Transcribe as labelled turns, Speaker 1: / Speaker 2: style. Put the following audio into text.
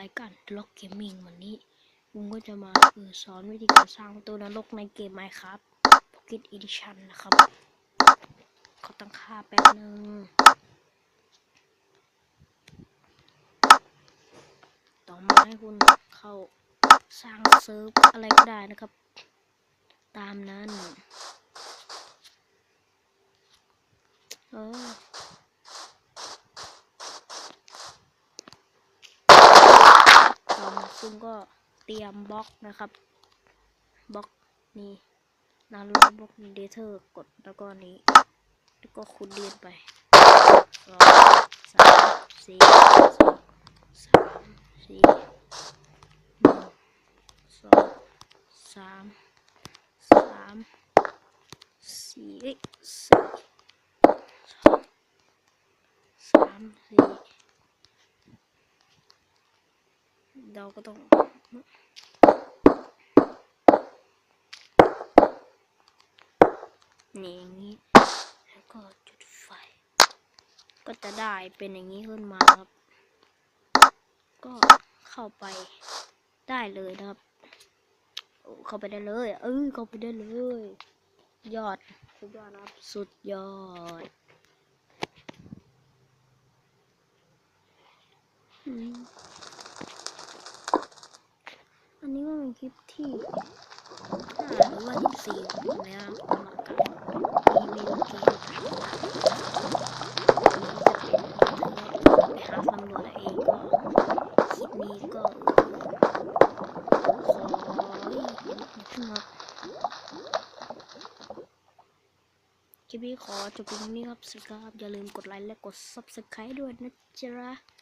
Speaker 1: รายการล็อกเกมมิ่งวันนี้ลุงก็จะมาเออสอนวิธีการสร้างตัวนรกในเกม Minecraft Pocket Edition นะครับ ขอตั้งค่าแป๊บนึง ต่อมาให้คุณเข้าสร้างเซิร์ฟอะไรก็ได้นะครับ ตามนั้น เออ ต่อมาคุณก็เตรียมบล็อกนะครับบล็อกนี้นานลบบล็อกนี้เดเทอร์กดแล้วก็นี้ แล้วก็ขุดเรียนไปสองสามสี่สามสี่หนึ่งสองสามสามสี่สี่สองสามสี่ เราก็ต้องนี่อย่างนี้ แล้วก็จุดไฟ ก็จะได้เป็นอย่างนี้ขึ้นมาครับ ก็เข้าไปได้เลยนะครับ เข้าไปได้เลย เออเข้าไปได้เลย ยอด สุดยอดนะครับ สุดยอดอืม นนี้ก็เป็นคลิปที่ห้าหรือว่าที่สี่ของผมแล้วสำหรับการรีวิวเกมอันนี้จะเป็นไปหาสำรวจเองก็คลิปนี้ก็ขอขึ้นมาคลิปนี้ขอจบเพียงนี้ครับสวัสดีครับ อย่าลืมกดไลค์และกด subscribe ด้วยนะจ๊ะ